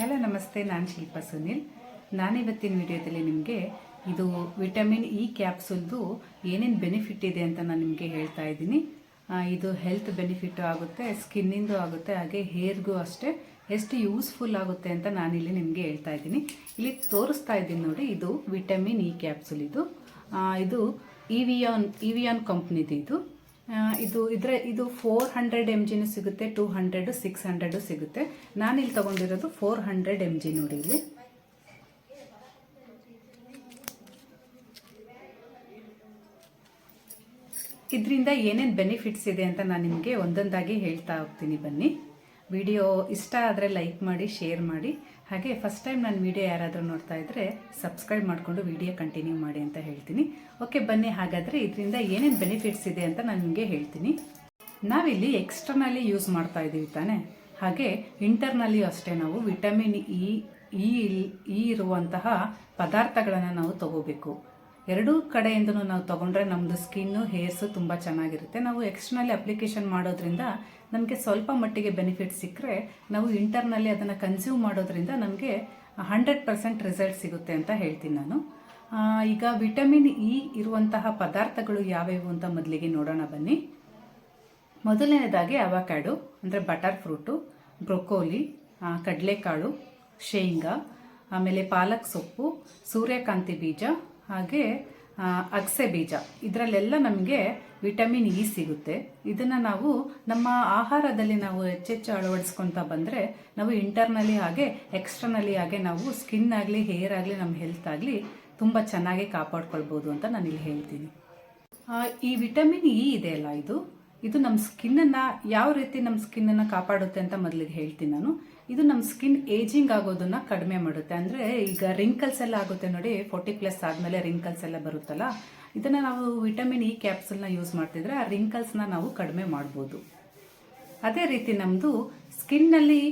Hello, ನಮಸ್ತೆ, ನಾನು ಶಿಲ್ಪಾ ಸುನಿಲ್. ನಾನಿವತ್ತಿನ ವಿಡಿಯೋದಲ್ಲಿ ನಿಮಗೆ ಇದು ವಿಟಮಿನ್ ಇ ಕ್ಯಾಪ್ಸುಲ್ದು ಏನೇನು ಬೆನಿಫಿಟ್ ಇದೆ ಅಂತ ನಾನು ನಿಮಗೆ ಹೇಳ್ತಾ ಇದ್ದೀನಿ. ಇದು ಹೆಲ್ತ್ ಬೆನಿಫಿಟ್ಟು ಆಗುತ್ತೆ, ಸ್ಕಿನ್ನಿಂದು ಆಗುತ್ತೆ, ಹಾಗೆ ಹೇರ್ಗೂ ಅಷ್ಟೇ. ಎಷ್ಟು ಯೂಸ್ಫುಲ್ ಆಗುತ್ತೆ ಅಂತ ನಾನಿಲ್ಲಿ ನಿಮಗೆ ಹೇಳ್ತಾ ಇದ್ದೀನಿ. ಇಲ್ಲಿ ತೋರಿಸ್ತಾ ಇದ್ದೀನಿ ನೋಡಿ, ಇದು ವಿಟಮಿನ್ ಇ ಕ್ಯಾಪ್ಸುಲ್ ಇದು. ಇದು ಇವಿಯಾನ್ ಇವಿಯಾನ್ ಕಂಪ್ನಿದು ಇದು. ಇದು ಇದ್ರೆ ಇದು ಫೋರ್ ಹಂಡ್ರೆಡ್ ಎಂ ಜಿನೂ ಸಿಗುತ್ತೆ ಟೂ ಹಂಡ್ರೆಡು ಸಿಕ್ಸ್ ಹಂಡ್ರೆಡು ಸಿಗುತ್ತೆ. ನಾನಿಲ್ಲಿ ತಗೊಂಡಿರೋದು ಫೋರ್ ಹಂಡ್ರೆಡ್ ಎಂ ಜಿ ನೋಡಿ ಇಲ್ಲಿ. ಇದರಿಂದ ಏನೇನು ಬೆನಿಫಿಟ್ಸ್ ಇದೆ ಅಂತ ನಾನು ನಿಮಗೆ ಒಂದೊಂದಾಗಿ ಹೇಳ್ತಾ ಹೋಗ್ತೀನಿ ಬನ್ನಿ. ವಿಡಿಯೋ ಇಷ್ಟ ಆದರೆ ಲೈಕ್ ಮಾಡಿ ಶೇರ್ ಮಾಡಿ. ಹಾಗೆ ಫಸ್ಟ್ ಟೈಮ್ ನಾನು ವಿಡಿಯೋ ಯಾರಾದರೂ ನೋಡ್ತಾ ಇದ್ದರೆ ಸಬ್ಸ್ಕ್ರೈಬ್ ಮಾಡಿಕೊಂಡು ವಿಡಿಯೋ ಕಂಟಿನ್ಯೂ ಮಾಡಿ ಅಂತ ಹೇಳ್ತೀನಿ. ಓಕೆ ಬನ್ನಿ, ಹಾಗಾದರೆ ಇದರಿಂದ ಏನೇನು ಬೆನಿಫಿಟ್ಸ್ ಇದೆ ಅಂತ ನಾನು ನಿಮಗೆ ಹೇಳ್ತೀನಿ. ನಾವಿಲ್ಲಿ ಎಕ್ಸ್ಟರ್ನಲಿ ಯೂಸ್ ಮಾಡ್ತಾ ಇದ್ದೀವಿ ತಾನೇ. ಹಾಗೆ ಇಂಟರ್ನಲ್ಲಿ ಅಷ್ಟೇ ನಾವು ವಿಟಮಿನ್ ಇ ಇ ಇರುವಂತಹ ಪದಾರ್ಥಗಳನ್ನು ನಾವು ತಗೋಬೇಕು. ಎರಡೂ ಕಡೆಯಿಂದನೂ ನಾವು ತಗೊಂಡ್ರೆ ನಮ್ಮದು ಸ್ಕಿನ್ನು ಹೇರ್ಸು ತುಂಬ ಚೆನ್ನಾಗಿರುತ್ತೆ. ನಾವು ಎಕ್ಸ್ಟರ್ನಲ್ಲಿ ಅಪ್ಲಿಕೇಶನ್ ಮಾಡೋದ್ರಿಂದ ನಮಗೆ ಸ್ವಲ್ಪ ಮಟ್ಟಿಗೆ ಬೆನಿಫಿಟ್ ಸಿಕ್ಕರೆ ನಾವು ಇಂಟರ್ನಲ್ಲಿ ಅದನ್ನು ಕನ್ಸ್ಯೂಮ್ ಮಾಡೋದ್ರಿಂದ ನಮಗೆ ಹಂಡ್ರೆಡ್ ಪರ್ಸೆಂಟ್ ರಿಸಲ್ಟ್ ಸಿಗುತ್ತೆ ಅಂತ ಹೇಳ್ತೀನಿ ನಾನು. ಈಗ ವಿಟಮಿನ್ ಇ ಇರುವಂತಹ ಪದಾರ್ಥಗಳು ಯಾವ್ಯಾವು ಅಂತ ಮೊದಲಿಗೆ ನೋಡೋಣ ಬನ್ನಿ. ಮೊದಲನೇದಾಗಿ ಅವಕಾಡು ಅಂದರೆ ಬಟರ್ ಫ್ರೂಟು ಬ್ರೊಕೋಲಿ ಕಡಲೆಕಾಳು, ಶೇಂಗಾ, ಆಮೇಲೆ ಪಾಲಕ್ ಸೊಪ್ಪು, ಸೂರ್ಯಕಾಂತಿ ಬೀಜ ಹಾಗೆ ಅಗಸೆ ಬೀಜ. ಇದರಲ್ಲೆಲ್ಲ ನಮಗೆ ವಿಟಮಿನ್ ಇ ಸಿಗುತ್ತೆ. ಇದನ್ನು ನಾವು ನಮ್ಮ ಆಹಾರದಲ್ಲಿ ನಾವು ಹೆಚ್ಚೆಚ್ಚು ಅಳವಡಿಸ್ಕೊತಾ ಬಂದರೆ, ನಾವು ಇಂಟರ್ನಲಿ ಹಾಗೆ, ಎಕ್ಸ್ಟರ್ನಲಿ ಹಾಗೆ ನಾವು ಸ್ಕಿನ್ ಆಗಲಿ, ಹೇರ್ ಆಗಲಿ, ನಮ್ಮ ಹೆಲ್ತ್ ಆಗಲಿ ತುಂಬ ಚೆನ್ನಾಗಿ ಕಾಪಾಡ್ಕೊಳ್ಬೋದು ಅಂತ ನಾನು ಇಲ್ಲಿ ಹೇಳ್ತೀನಿ. ಈ ವಿಟಮಿನ್ ಇ ಇದೆ ಅಲ್ಲ ಇದು? ಇದು ನಮ್ಮ ಸ್ಕಿನ್ನನ್ನು, ಯಾವ ರೀತಿ ನಮ್ಮ ಸ್ಕಿನ್ನನ್ನು ಕಾಪಾಡುತ್ತೆ ಅಂತ ಮೊದಲಿಗೆ ಹೇಳ್ತೀನಿ ನಾನು. ಇದು ನಮ್ಮ ಸ್ಕಿನ್ ಏಜಿಂಗ್ ಆಗೋದನ್ನ ಕಡಿಮೆ ಮಾಡುತ್ತೆ. ಅಂದ್ರೆ ಈಗ ರಿಂಕಲ್ಸ್ ಎಲ್ಲ ಆಗುತ್ತೆ ನೋಡಿ ಫೋರ್ಟಿ ಪ್ಲಸ್ ಆದಮೇಲೆ ರಿಂಕಲ್ಸ್ ಎಲ್ಲ ಬರುತ್ತಲ್ಲ, ಇದನ್ನ ನಾವು ವಿಟಮಿನ್ ಇ ಕ್ಯಾಪ್ಸುಲ್ನ ಯೂಸ್ ಮಾಡ್ತಿದ್ರೆ ಆ ರಿಂಕಲ್ಸ್ನ ನಾವು ಕಡಿಮೆ ಮಾಡ್ಬೋದು. ಅದೇ ರೀತಿ ನಮ್ಮದು ಸ್ಕಿನ್ನಲ್ಲಿ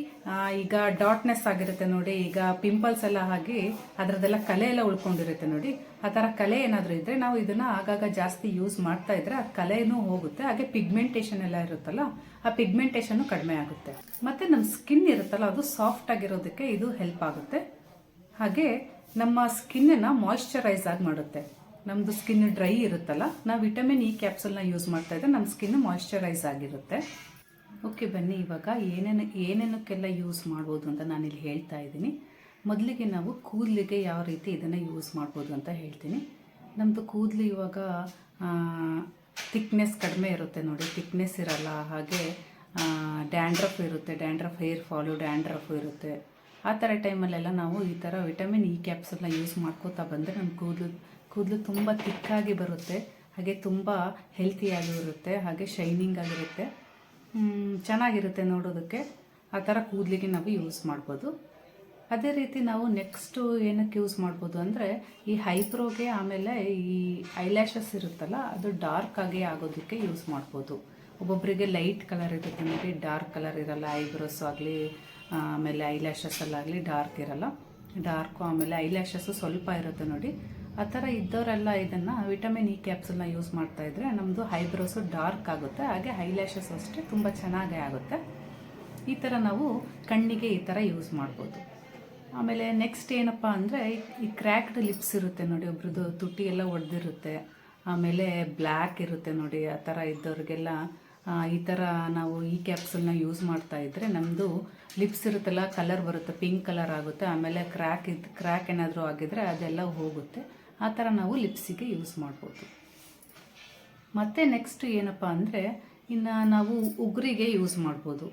ಈಗ ಡಾಟ್ನೆಸ್ ಆಗಿರುತ್ತೆ ನೋಡಿ, ಈಗ ಪಿಂಪಲ್ಸ್ ಎಲ್ಲ ಆಗಿ ಅದರದ್ದೆಲ್ಲ ಕಲೆ ಎಲ್ಲ ಉಳ್ಕೊಂಡಿರುತ್ತೆ ನೋಡಿ. ಆ ಥರ ಕಲೆ ಏನಾದರೂ ಇದ್ದರೆ ನಾವು ಇದನ್ನು ಆಗಾಗ ಜಾಸ್ತಿ ಯೂಸ್ ಮಾಡ್ತಾ ಇದ್ರೆ ಆ ಕಲೆಯೂ ಹೋಗುತ್ತೆ. ಹಾಗೆ ಪಿಗ್ಮೆಂಟೇಷನ್ ಎಲ್ಲ ಇರುತ್ತಲ್ಲ, ಆ ಪಿಗ್ಮೆಂಟೇಷನ್ನು ಕಡಿಮೆ ಆಗುತ್ತೆ. ಮತ್ತು ನಮ್ಮ ಸ್ಕಿನ್ ಇರುತ್ತಲ್ಲ, ಅದು ಸಾಫ್ಟ್ ಆಗಿರೋದಕ್ಕೆ ಇದು ಹೆಲ್ಪ್ ಆಗುತ್ತೆ. ಹಾಗೆ ನಮ್ಮ ಸ್ಕಿನ್ನನ್ನು ಮಾಯಿಶ್ಚರೈಸ್ ಆಗಿ ಮಾಡುತ್ತೆ. ನಮ್ಮದು ಸ್ಕಿನ್ ಡ್ರೈ ಇರುತ್ತಲ್ಲ, ನಾವು ವಿಟಮಿನ್ ಇ ಕ್ಯಾಪ್ಸುಲ್ನ ಯೂಸ್ ಮಾಡ್ತಾ ಇದ್ರೆ ನಮ್ಮ ಸ್ಕಿನ್ ಮಾಯಿಶ್ಚರೈಸ್ ಆಗಿರುತ್ತೆ. ಓಕೆ ಬನ್ನಿ, ಇವಾಗ ಏನೇನು, ಏನೇನಕ್ಕೆಲ್ಲ ಯೂಸ್ ಮಾಡ್ಬೋದು ಅಂತ ನಾನಿಲ್ಲಿ ಹೇಳ್ತಾ ಇದ್ದೀನಿ. ಮೊದಲಿಗೆ ನಾವು ಕೂದಲಿಗೆ ಯಾವ ರೀತಿ ಇದನ್ನು ಯೂಸ್ ಮಾಡ್ಬೋದು ಅಂತ ಹೇಳ್ತೀನಿ. ನಮ್ಮದು ಕೂದಲು ಇವಾಗ ಥಿಕ್ನೆಸ್ ಕಡಿಮೆ ಇರುತ್ತೆ ನೋಡಿ. ಥಿಕ್ನೆಸ್ ಇರಲ್ಲ, ಹಾಗೆ ಡ್ಯಾಂಡ್ರಫ್ ಇರುತ್ತೆ. ಡ್ಯಾಂಡ್ರಫ್ ಹೇರ್ ಫಾಲು ಡ್ಯಾಂಡ್ರಫ್ ಇರುತ್ತೆ. ಆ ಥರ ಟೈಮಲ್ಲೆಲ್ಲ ನಾವು ಈ ಥರ ವಿಟಮಿನ್ ಇ ಕ್ಯಾಪ್ಸೂಲ್ನ ಯೂಸ್ ಮಾಡ್ಕೋತಾ ಬಂದರೆ ನಮ್ಮ ಕೂದಲು ಕೂದಲು ತುಂಬ ಥಿಕ್ಕಾಗಿ ಬರುತ್ತೆ. ಹಾಗೆ ತುಂಬ ಹೆಲ್ತಿಯಾಗಿರುತ್ತೆ ಹಾಗೆ ಶೈನಿಂಗ್ ಆಗಿರುತ್ತೆ. ಚೆನ್ನಾಗಿರುತ್ತೆ ನೋಡೋದಕ್ಕೆ. ಆ ಥರ ಕೂದಲಿಗೆ ನಾವು ಯೂಸ್ ಮಾಡ್ಬೋದು. ಅದೇ ರೀತಿ ನಾವು ನೆಕ್ಸ್ಟು ಏನಕ್ಕೆ ಯೂಸ್ ಮಾಡ್ಬೋದು ಅಂದರೆ ಈ ಹೈಬ್ರೋಗೆ ಆಮೇಲೆ ಈ ಐಲ್ಯಾಶಸ್ ಇರುತ್ತಲ್ಲ, ಅದು ಡಾರ್ಕ್ ಆಗಿ ಆಗೋದಕ್ಕೆ ಯೂಸ್ ಮಾಡ್ಬೋದು. ಒಬ್ಬೊಬ್ಬರಿಗೆ ಲೈಟ್ ಕಲರ್ ಇರುತ್ತೆ ನೋಡಿ ಡಾರ್ಕ್ ಕಲರ್ ಇರಲ್ಲ ಐಬ್ರೋಸ್ ಆಗಲಿ, ಆಮೇಲೆ ಐಲ್ಯಾಶಸ್ಸಲ್ಲಾಗಲಿ ಡಾರ್ಕ್ ಇರಲ್ಲ. ಡಾರ್ಕು ಆಮೇಲೆ ಐಲ್ಯಾಶಸ್ಸು ಸ್ವಲ್ಪ ಇರುತ್ತೆ ನೋಡಿ. ಆ ಥರ ಇದ್ದವರೆಲ್ಲ ಇದನ್ನು ವಿಟಮಿನ್ ಇ ಕ್ಯಾಪ್ಸುಲ್ನ ಯೂಸ್ ಮಾಡ್ತಾ ಇದ್ರೆ ನಮ್ಮದು ಹೈಬ್ರೋಸು ಡಾರ್ಕ್ ಆಗುತ್ತೆ, ಹಾಗೆ ಐಲ್ಯಾಶಸ್ ಅಷ್ಟೇ ತುಂಬ ಚೆನ್ನಾಗೇ ಆಗುತ್ತೆ. ಈ ಥರ ನಾವು ಕಣ್ಣಿಗೆ ಈ ಥರ ಯೂಸ್ ಮಾಡ್ಬೋದು. ಆಮೇಲೆ ನೆಕ್ಸ್ಟ್ ಏನಪ್ಪ ಅಂದರೆ ಈ ಕ್ರ್ಯಾಕ್ಡ್ ಲಿಪ್ಸ್ ಇರುತ್ತೆ ನೋಡಿ, ಒಬ್ರದ್ದು ತುಟಿ ಎಲ್ಲ ಒಡೆದಿರುತ್ತೆ, ಆಮೇಲೆ ಬ್ಲ್ಯಾಕ್ ಇರುತ್ತೆ ನೋಡಿ, ಆ ಥರ ಇದ್ದವ್ರಿಗೆಲ್ಲ ಈ ಥರ ನಾವು ಈ ಕ್ಯಾಪ್ಸುಲ್ನ ಯೂಸ್ ಮಾಡ್ತಾ ಇದ್ದರೆ ನಮ್ಮದು ಲಿಪ್ಸ್ ಇರುತ್ತಲ್ಲ ಕಲರ್ ಬರುತ್ತೆ ಪಿಂಕ್ ಕಲರ್ ಆಗುತ್ತೆ, ಆಮೇಲೆ ಕ್ರ್ಯಾಕ್ ಇದು ಕ್ರ್ಯಾಕ್ ಏನಾದರೂ ಆಗಿದ್ರೆ ಅದೆಲ್ಲ ಹೋಗುತ್ತೆ. ಆ ಥರ ನಾವು ಲಿಪ್ಸಿಗೆ ಯೂಸ್ ಮಾಡ್ಬೋದು. ಮತ್ತು ನೆಕ್ಸ್ಟ್ ಏನಪ್ಪ ಅಂದರೆ, ಇನ್ನು ನಾವು ಉಗುರಿಗೆ ಯೂಸ್ ಮಾಡ್ಬೋದು.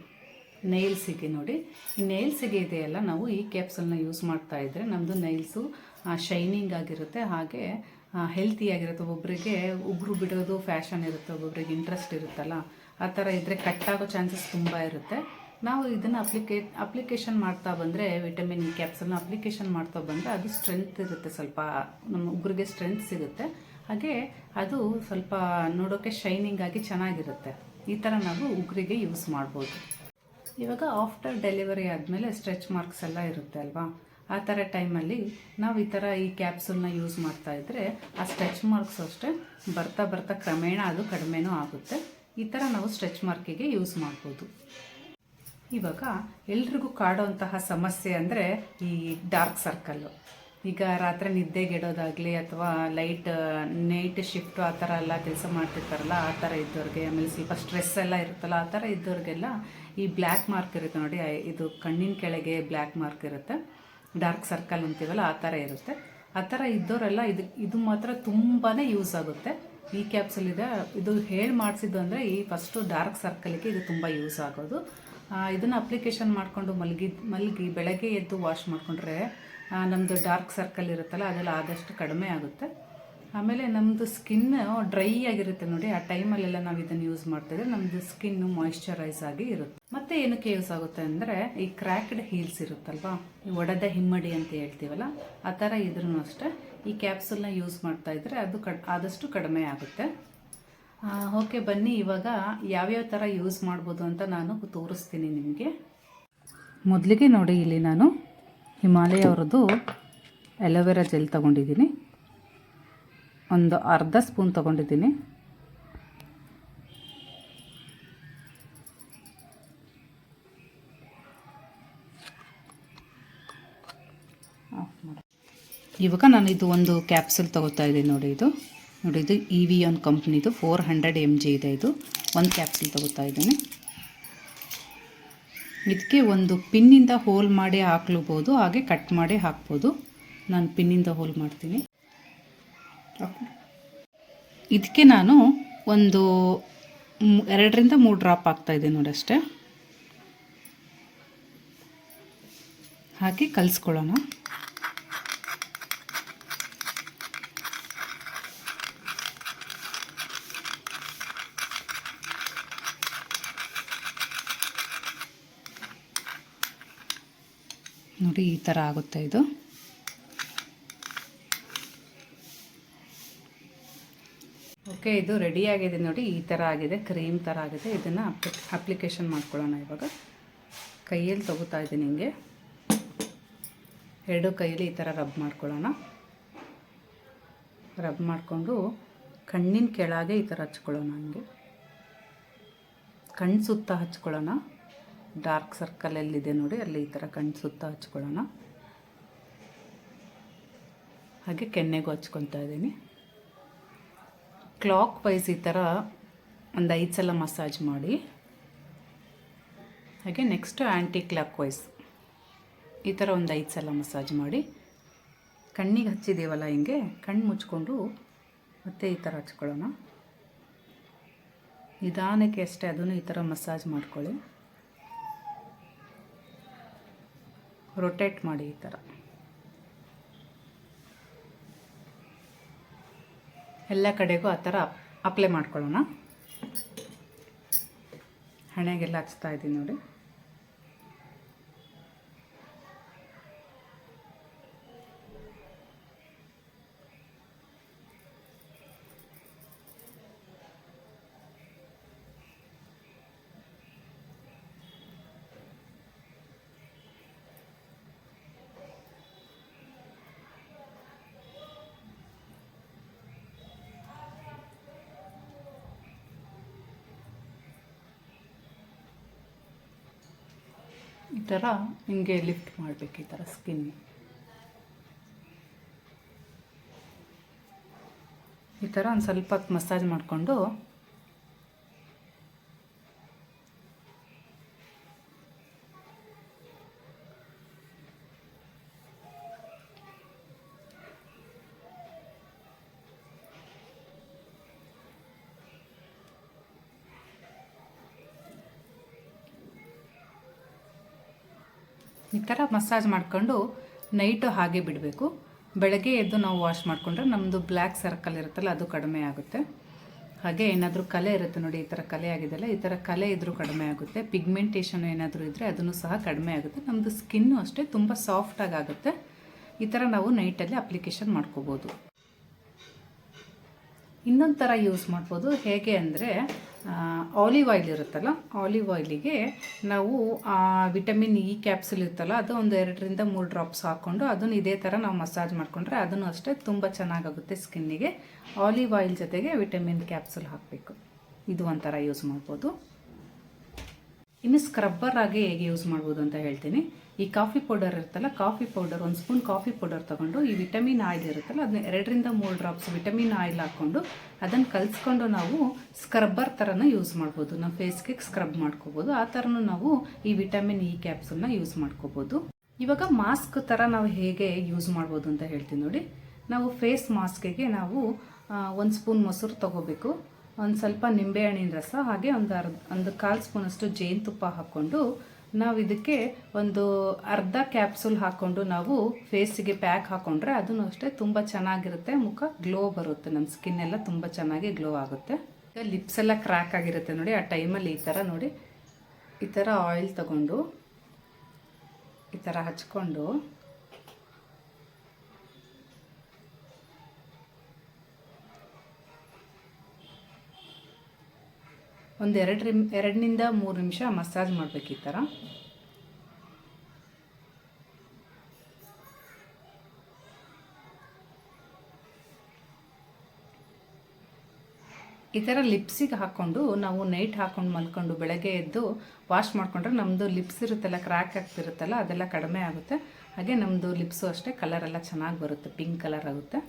ನೈಲ್ಸಿಗೆ ನೋಡಿ, ಈ ನೈಲ್ಸಿಗೆ ಇದೆಯಲ್ಲ, ನಾವು ಈ ಕ್ಯಾಪ್ಸಲ್ನ ಯೂಸ್ ಮಾಡ್ತಾ ಇದ್ದರೆ ನಮ್ಮದು ನೈಲ್ಸು ಶೈನಿಂಗ್ ಆಗಿರುತ್ತೆ, ಹಾಗೆ ಹೆಲ್ತಿಯಾಗಿರುತ್ತೆ ಒಬ್ಬರಿಗೆ ಉಗುರು ಬಿಡೋದು, ಫ್ಯಾಷನ್ ಇರುತ್ತೆ ಒಬ್ಬೊಬ್ರಿಗೆ ಇಂಟ್ರೆಸ್ಟ್ ಇರುತ್ತಲ್ಲ, ಆ ಥರ ಇದ್ದರೆ ಕಟ್ಟಾಗೋ ಚಾನ್ಸಸ್ ತುಂಬ ಇರುತ್ತೆ. ನಾವು ಇದನ್ನು ಅಪ್ಲಿಕೇ, ಅಪ್ಲಿಕೇಶನ್ ಮಾಡ್ತಾ ಬಂದರೆ ವಿಟಮಿನ್ ಇ ಕ್ಯಾಪ್ಸಲ್ನ ಅಪ್ಲಿಕೇಶನ್ ಮಾಡ್ತಾ ಬಂದರೆ ಅದು ಸ್ಟ್ರೆಂತ್ ಇರುತ್ತೆ ಸ್ವಲ್ಪ, ನಮ್ಮ ಉಗುರಿಗೆ ಸ್ಟ್ರೆಂತ್ ಸಿಗುತ್ತೆ. ಹಾಗೆ ಅದು ಸ್ವಲ್ಪ ನೋಡೋಕ್ಕೆ ಶೈನಿಂಗ್ ಆಗಿ ಚೆನ್ನಾಗಿರುತ್ತೆ. ಈ ಥರ ನಾವು ಉಗುರಿಗೆ ಯೂಸ್ ಮಾಡ್ಬೋದು. ಇವಾಗ ಆಫ್ಟರ್ ಡೆಲಿವರಿ ಆದಮೇಲೆ ಸ್ಟ್ರೆಚ್ ಮಾರ್ಕ್ಸ್ ಎಲ್ಲ ಇರುತ್ತೆ ಅಲ್ವಾ? ಆ ಥರ ಟೈಮಲ್ಲಿ ನಾವು ಈ ಥರ ಈ ಕ್ಯಾಪ್ಸೂಲ್ನ ಯೂಸ್ ಮಾಡ್ತಾ ಇದ್ದರೆ ಆ ಸ್ಟ್ರೆಚ್ ಮಾರ್ಕ್ಸ್ ಅಷ್ಟೇ ಬರ್ತಾ ಬರ್ತಾ ಕ್ರಮೇಣ ಅದು ಕಡಿಮೆನೂ ಆಗುತ್ತೆ. ಈ ಥರ ನಾವು ಸ್ಟ್ರೆಚ್ ಮಾರ್ಕಿಗೆ ಯೂಸ್ ಮಾಡ್ಬೋದು. ಇವಾಗ ಎಲ್ರಿಗೂ ಕಾಡುವಂತಹ ಸಮಸ್ಯೆ ಅಂದರೆ ಈ ಡಾರ್ಕ್ ಸರ್ಕಲ್ಲು ಈಗ ರಾತ್ರಿ ನಿದ್ದೆಗೆಡೋದಾಗಲಿ ಅಥವಾ ಲೈಟ್ ನೈಟ್ ಶಿಫ್ಟು ಆ ಥರ ಎಲ್ಲ ಕೆಲಸ ಮಾಡ್ತಿರ್ತಾರಲ್ಲ, ಆ ಥರ ಇದ್ದವ್ರಿಗೆ ಆಮೇಲೆ ಸ್ವಲ್ಪ ಸ್ಟ್ರೆಸ್ ಎಲ್ಲ ಇರುತ್ತಲ್ಲ, ಆ ಥರ ಇದ್ದವ್ರಿಗೆಲ್ಲ ಈ ಬ್ಲ್ಯಾಕ್ ಮಾರ್ಕ್ ಇರುತ್ತೆ ನೋಡಿ ಇದು ಕಣ್ಣಿನ ಕೆಳಗೆ ಬ್ಲ್ಯಾಕ್ ಮಾರ್ಕ್ ಇರುತ್ತೆ. ಡಾರ್ಕ್ ಸರ್ಕಲ್ ಅಂತೀವಲ್ಲ, ಆ ಥರ ಇರುತ್ತೆ. ಆ ಥರ ಇದ್ದವರೆಲ್ಲ ಇದು ಇದು ಮಾತ್ರ ತುಂಬಾ ಯೂಸ್ ಆಗುತ್ತೆ. ಈ ಕ್ಯಾಪ್ಸಲ್ ಇದೆ. ಇದು ಹೇಳಿ ಮಾಡಿಸಿದ್ದು ಅಂದರೆ ಈ ಫಸ್ಟು ಡಾರ್ಕ್ ಸರ್ಕಲ್ಗೆ ಇದು ತುಂಬ ಯೂಸ್ ಆಗೋದು. ಇದನ್ನು ಅಪ್ಲಿಕೇಶನ್ ಮಾಡಿಕೊಂಡು ಮಲಗಿ ಮಲಗಿ ಬೆಳಗ್ಗೆ ಎದ್ದು ವಾಶ್ ಮಾಡಿಕೊಂಡ್ರೆ ನಮ್ಮದು ಡಾರ್ಕ್ ಸರ್ಕಲ್ ಇರುತ್ತಲ್ಲ ಅದೆಲ್ಲ ಆದಷ್ಟು ಕಡಿಮೆ ಆಗುತ್ತೆ. ಆಮೇಲೆ ನಮ್ಮದು ಸ್ಕಿನ್ ಡ್ರೈ ಆಗಿರುತ್ತೆ ನೋಡಿ, ಆ ಟೈಮಲ್ಲೆಲ್ಲ ನಾವು ಇದನ್ನು ಯೂಸ್ ಮಾಡ್ತಿದ್ರೆ ನಮ್ಮದು ಸ್ಕಿನ್ನು ಮಾಯಿಶ್ಚರೈಸ್ ಆಗಿ ಇರುತ್ತೆ. ಮತ್ತೆ ಏನಕ್ಕೆ ಯೂಸ್ ಆಗುತ್ತೆ ಅಂದರೆ, ಈ ಕ್ರ್ಯಾಕ್ಡ್ ಹೀಲ್ಸ್ ಇರುತ್ತಲ್ವಾ, ಈ ಒಡೆದ ಹಿಮ್ಮಡಿ ಅಂತ ಹೇಳ್ತೀವಲ್ಲ, ಆ ಥರ ಇದ್ರೂ ಅಷ್ಟೇ, ಈ ಕ್ಯಾಪ್ಸೂಲ್ನ ಯೂಸ್ ಮಾಡ್ತಾ ಇದ್ರೆ ಅದು ಕಡ್, ಆದಷ್ಟು ಕಡಿಮೆ ಆಗುತ್ತೆ. ಓಕೆ ಬನ್ನಿ, ಇವಾಗ ಯಾವ್ಯಾವ ಥರ ಯೂಸ್ ಮಾಡ್ಬೋದು ಅಂತ ನಾನು ತೋರಿಸ್ತೀನಿ ನಿಮಗೆ. ಮೊದಲಿಗೆ ನೋಡಿ, ಇಲ್ಲಿ ನಾನು ಹಿಮಾಲಯ ಅವ್ರದ್ದು ಅಲೋವೆರಾ ಜೆಲ್ ತೊಗೊಂಡಿದ್ದೀನಿ. ಒಂದು ಅರ್ಧ ಸ್ಪೂನ್ ತೊಗೊಂಡಿದ್ದೀನಿ. ಇವಾಗ ನಾನು ಇದು ಒಂದು ಕ್ಯಾಪ್ಸೂಲ್ ತೊಗೋತಾ ಇದ್ದೀನಿ ನೋಡಿ ಇದು. ನೋಡಿ, ಇದು ಇ ವಿ ಆನ್ ಕಂಪ್ನಿದು ಫೋರ್ ಹಂಡ್ರೆಡ್ ಎಂ ಜಿ ಇದೆ ಇದು. ಒಂದು ಕ್ಯಾಪ್ಸೂಲ್ ತಗೋತಾ ಇದ್ದೀನಿ. ಇದಕ್ಕೆ ಒಂದು ಪಿನ್ನಿಂದ ಹೋಲ್ ಮಾಡಿ ಹಾಕ್ಲೂಬೋದು, ಹಾಗೆ ಕಟ್ ಮಾಡಿ ಹಾಕ್ಬೋದು. ನಾನು ಪಿನ್ನಿಂದ ಹೋಲ್ ಮಾಡ್ತೀನಿ. ಇದಕ್ಕೆ ನಾನು ಒಂದು ಎರಡರಿಂದ ಮೂರು ಡ್ರಾಪ್ ಹಾಕ್ತಾಯಿದ್ದೀನಿ ನೋಡಿ ಅಷ್ಟೇ. ಹಾಕಿ ಕಲಿಸ್ಕೊಳ್ಳೋಣ. ನೋಡಿ ಈ ಥರ ಆಗುತ್ತೆ ಇದು. ಓಕೆ, ಇದು ರೆಡಿ ಆಗಿದೆ ನೋಡಿ, ಈ ಥರ ಆಗಿದೆ ಕ್ರೀಮ್ ಥರ ಆಗಿದೆ. ಇದನ್ನು ಅಪ್ಲಿ ಅಪ್ಲಿಕೇಶನ್ ಮಾಡ್ಕೊಳ್ಳೋಣ ಇವಾಗ. ಕೈಯಲ್ಲಿ ತಗೋತಾ ಇದ್ದೀನಿ ಹಿಂಗೆ. ಎರಡು ಕೈಯಲ್ಲಿ ಈ ಥರ ರಬ್ ಮಾಡ್ಕೊಳ್ಳೋಣ. ರಬ್ ಮಾಡಿಕೊಂಡು ಕಣ್ಣಿನ ಕೆಳಗೆ ಈ ಥರ ಹಚ್ಕೊಳ್ಳೋಣ ಹಂಗೆ. ಕಣ್ಣು ಸುತ್ತ ಹಚ್ಕೊಳ್ಳೋಣ. ಡಾರ್ಕ್ ಸರ್ಕಲ್ ಎಲ್ಲಿದೆ ನೋಡಿ, ಅಲ್ಲಿ ಈ ಥರ ಕಣ್ಣು ಸುತ್ತ ಹಚ್ಕೊಳ್ಳೋಣ. ಹಾಗೆ ಕೆನ್ನೆಗೂ ಹಚ್ಕೊತಾ ಇದ್ದೀನಿ. ಕ್ಲಾಕ್ ವೈಸ್ ಈ ಥರ ಒಂದು ಐದು ಸಲ ಮಸಾಜ್ ಮಾಡಿ. ಹಾಗೆ ನೆಕ್ಸ್ಟು ಆ್ಯಂಟಿ ಕ್ಲಾಕ್ ವೈಸ್ ಈ ಥರ ಒಂದು ಐದು ಸಲ ಮಸಾಜ್ ಮಾಡಿ. ಕಣ್ಣಿಗೆ ಹಚ್ಚಿದ್ದೀವಲ್ಲ ಹಿಂಗೆ ಕಣ್ಣು ಮುಚ್ಕೊಂಡು ಮತ್ತೆ ಈ ಥರ ಹಚ್ಕೊಳ್ಳೋಣ. ನಿಧಾನಕ್ಕೆ ಅಷ್ಟೇ, ಅದನ್ನು ಈ ಥರ ಮಸಾಜ್ ಮಾಡ್ಕೊಳ್ಳಿ. ರೊಟೇಟ್ ಮಾಡಿ ಈ ಥರ ಎಲ್ಲ ಕಡೆಗೂ ಆ ಥರ ಅಪ್ಲೈ ಮಾಡ್ಕೊಳ್ಳೋಣ. ಹಣೆಗೆಲ್ಲ ಹಚ್ತಾ ಇದ್ದೀನಿ ನೋಡಿ. ಥರ ಹಿಂಗೆ ಲಿಫ್ಟ್ ಮಾಡಬೇಕು ಈ ಥರ ಸ್ಕಿನ್ ಈ ಥರ ಒಂದು ಸ್ವಲ್ಪ ಮಸಾಜ್ ಮಾಡಿಕೊಂಡು ಥರ ಮಸಾಜ್ ಮಾಡ್ಕೊಂಡು ನೈಟು ಹಾಗೆ ಬಿಡಬೇಕು. ಬೆಳಗ್ಗೆ ಎದ್ದು ನಾವು ವಾಶ್ ಮಾಡಿಕೊಂಡ್ರೆ ನಮ್ಮದು ಬ್ಲ್ಯಾಕ್ ಸರ್ಕಲ್ ಇರುತ್ತಲ್ಲ, ಅದು ಕಡಿಮೆ ಆಗುತ್ತೆ. ಹಾಗೆ ಏನಾದರೂ ಕಲೆ ಇರುತ್ತೆ ನೋಡಿ, ಈ ಥರ ಕಲೆ ಆಗಿದೆಲ್ಲ ಈ ಥರ ಕಲೆ ಇದ್ದರೂ ಕಡಿಮೆ ಆಗುತ್ತೆ. ಪಿಗ್ಮೆಂಟೇಷನ್ ಏನಾದರೂ ಇದ್ದರೆ ಅದನ್ನು ಸಹ ಕಡಿಮೆ ಆಗುತ್ತೆ. ನಮ್ಮದು ಸ್ಕಿನ್ನು ಅಷ್ಟೇ ತುಂಬ ಸಾಫ್ಟಾಗಿ ಆಗುತ್ತೆ. ಈ ಥರ ನಾವು ನೈಟಲ್ಲಿ ಅಪ್ಲಿಕೇಶನ್ ಮಾಡ್ಕೋಬೋದು. ಇನ್ನೊಂದು ಥರ ಯೂಸ್ ಮಾಡ್ಬೋದು. ಹೇಗೆ ಅಂದರೆ ಆಲಿವ್ ಆಯಿಲ್ ಇರುತ್ತಲ್ಲ ಆಲಿವ್ ಆಯಿಲಿಗೆ ನಾವು, ಆ ವಿಟಮಿನ್ ಇ ಕ್ಯಾಪ್ಸುಲ್ ಇರುತ್ತಲ್ಲ ಅದು ಒಂದು ಎರಡರಿಂದ ಮೂರು ಡ್ರಾಪ್ಸ್ ಹಾಕ್ಕೊಂಡು ಅದನ್ನು ಇದೇ ಥರ ನಾವು ಮಸಾಜ್ ಮಾಡಿಕೊಂಡ್ರೆ ಅದನ್ನು ಅಷ್ಟೇ ತುಂಬ ಚೆನ್ನಾಗಾಗುತ್ತೆ ಸ್ಕಿನ್ನಿಗೆ ಆಲಿವ್ ಆಯಿಲ್ ಜೊತೆಗೆ ವಿಟಮಿನ್ ಕ್ಯಾಪ್ಸುಲ್ ಹಾಕಬೇಕು. ಇದು ಒಂಥರ ಯೂಸ್ ಮಾಡ್ಬೋದು. ಇನ್ನು ಸ್ಕ್ರಬ್ಬರ್ ಆಗಿ ಹೇಗೆ ಯೂಸ್ ಮಾಡ್ಬೋದು ಅಂತ ಹೇಳ್ತೀನಿ. ಈ ಕಾಫಿ ಪೌಡರ್ ಇರುತ್ತಲ್ಲ, ಕಾಫಿ ಪೌಡರ್, ಒಂದು ಸ್ಪೂನ್ ಕಾಫಿ ಪೌಡರ್ ತಗೊಂಡು ಈ ವಿಟಮಿನ್ ಆಯಿಲ್ ಇರುತ್ತಲ್ಲ ಅದನ್ನ ಎರಡರಿಂದ ಮೂರು ಡ್ರಾಪ್ಸ್ ವಿಟಮಿನ್ ಆಯಿಲ್ ಹಾಕ್ಕೊಂಡು ಅದನ್ನು ಕಲಿಸ್ಕೊಂಡು ನಾವು ಸ್ಕ್ರಬ್ಬರ್ ಥರನೂ ಯೂಸ್ ಮಾಡ್ಬೋದು. ನಮ್ಮ ಫೇಸ್ಗೆ ಸ್ಕ್ರಬ್ ಮಾಡ್ಕೋಬೋದು. ಆ ಥರನೂ ನಾವು ಈ ವಿಟಮಿನ್ ಇ ಕ್ಯಾಪ್ಸನ್ನ ಯೂಸ್ ಮಾಡ್ಕೋಬೋದು. ಇವಾಗ ಮಾಸ್ಕ್ ಥರ ನಾವು ಹೇಗೆ ಯೂಸ್ ಮಾಡ್ಬೋದು ಅಂತ ಹೇಳ್ತೀನಿ ನೋಡಿ. ನಾವು ಫೇಸ್ ಮಾಸ್ಕಿಗೆ ನಾವು ಒಂದು ಸ್ಪೂನ್ ಮೊಸರು ತಗೋಬೇಕು. ಒಂದು ಸ್ವಲ್ಪ ನಿಂಬೆಹಣ್ಣಿನ ರಸ, ಹಾಗೆ ಒಂದು ಅರ್ಧ, ಒಂದು ಕಾಲು ಸ್ಪೂನಷ್ಟು ಜೇನುತುಪ್ಪ ಹಾಕ್ಕೊಂಡು ನಾವು ಇದಕ್ಕೆ ಒಂದು ಅರ್ಧ ಕ್ಯಾಪ್ಸೂಲ್ ಹಾಕ್ಕೊಂಡು ನಾವು ಫೇಸಿಗೆ ಪ್ಯಾಕ್ ಹಾಕ್ಕೊಂಡ್ರೆ ಅದನ್ನು ಅಷ್ಟೇ ತುಂಬ ಚೆನ್ನಾಗಿರುತ್ತೆ. ಮುಖ ಗ್ಲೋ ಬರುತ್ತೆ. ನಮ್ಮ ಸ್ಕಿನ್ ಎಲ್ಲ ತುಂಬ ಚೆನ್ನಾಗಿ ಗ್ಲೋ ಆಗುತ್ತೆ. ಲಿಪ್ಸ್ ಎಲ್ಲ ಕ್ರ್ಯಾಕ್ ಆಗಿರುತ್ತೆ ನೋಡಿ. ಆ ಟೈಮಲ್ಲಿ ಈ ಥರ ನೋಡಿ. ಈ ಥರ ಆಯಿಲ್ ತಗೊಂಡು ಈ ಥರ ಹಚ್ಕೊಂಡು ಒಂದು ಎರಡು ರಿಮ್, ಎರಡನಿಂದ ಮೂರು ನಿಮಿಷ ಮಸಾಜ್ ಮಾಡಬೇಕು ಈ ಥರ ಈ ಥರ ಲಿಪ್ಸಿಗೆ ಹಾಕ್ಕೊಂಡು ನಾವು ನೈಟ್ ಹಾಕ್ಕೊಂಡು ಮಲ್ಕೊಂಡು ಬೆಳಗ್ಗೆ ಎದ್ದು ವಾಶ್ ಮಾಡಿಕೊಂಡ್ರೆ ನಮ್ಮದು ಲಿಪ್ಸ್ ಇರುತ್ತಲ್ಲ, ಕ್ರ್ಯಾಕ್ ಆಗ್ತಿರುತ್ತಲ್ಲ, ಅದೆಲ್ಲ ಕಡಿಮೆ ಆಗುತ್ತೆ. ಹಾಗೆ ನಮ್ಮದು ಲಿಪ್ಸು ಅಷ್ಟೇ ಕಲರೆಲ್ಲ ಚೆನ್ನಾಗಿ ಬರುತ್ತೆ ಪಿಂಕ್ ಕಲರ್ ಆಗುತ್ತೆ.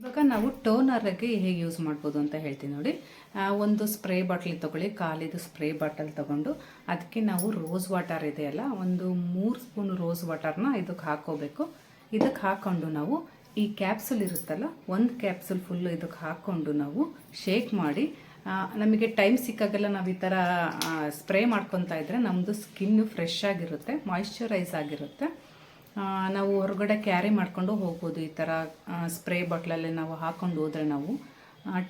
ಇವಾಗ ನಾವು ಟೋನರ್ಗೆ ಹೇಗೆ ಯೂಸ್ ಮಾಡ್ಬೋದು ಅಂತ ಹೇಳ್ತೀನಿ ನೋಡಿ. ಒಂದು ಸ್ಪ್ರೇ ಬಾಟಲ್ ತೊಗೊಳ್ಳಿ ಖಾಲಿದು ಸ್ಪ್ರೇ ಬಾಟಲ್ ತೊಗೊಂಡು ಅದಕ್ಕೆ ನಾವು ರೋಸ್ ವಾಟರ್ ಇದೆಯಲ್ಲ, ಒಂದು ಮೂರು ಸ್ಪೂನ್ ರೋಸ್ ವಾಟರ್ನ ಇದಕ್ಕೆ ಹಾಕೋಬೇಕು ಇದಕ್ಕೆ ಹಾಕ್ಕೊಂಡು ನಾವು ಈ ಕ್ಯಾಪ್ಸುಲ್ ಇರುತ್ತಲ್ಲ, ಒಂದು ಕ್ಯಾಪ್ಸುಲ್ ಫುಲ್ಲು ಇದಕ್ಕೆ ಹಾಕ್ಕೊಂಡು ನಾವು ಶೇಕ್ ಮಾಡಿ ನಮಗೆ ಟೈಮ್ ಸಿಕ್ಕಾಗೆಲ್ಲ ನಾವು ಈ ಥರ ಸ್ಪ್ರೇ ಮಾಡ್ಕೊತಾ ಇದ್ರೆ ನಮ್ಮದು ಸ್ಕಿನ್ನು ಫ್ರೆಶ್ ಆಗಿರುತ್ತೆ ಮಾಯಿಶ್ಚರೈಸ್ ಆಗಿರುತ್ತೆ. ನಾವು ಹೊರಗಡೆ ಕ್ಯಾರಿ ಮಾಡಿಕೊಂಡು ಹೋಗ್ಬೋದು. ಈ ಥರ ಸ್ಪ್ರೇ ಬಾಟ್ಲಲ್ಲಿ ನಾವು ಹಾಕ್ಕೊಂಡು ಹೋದರೆ ನಾವು.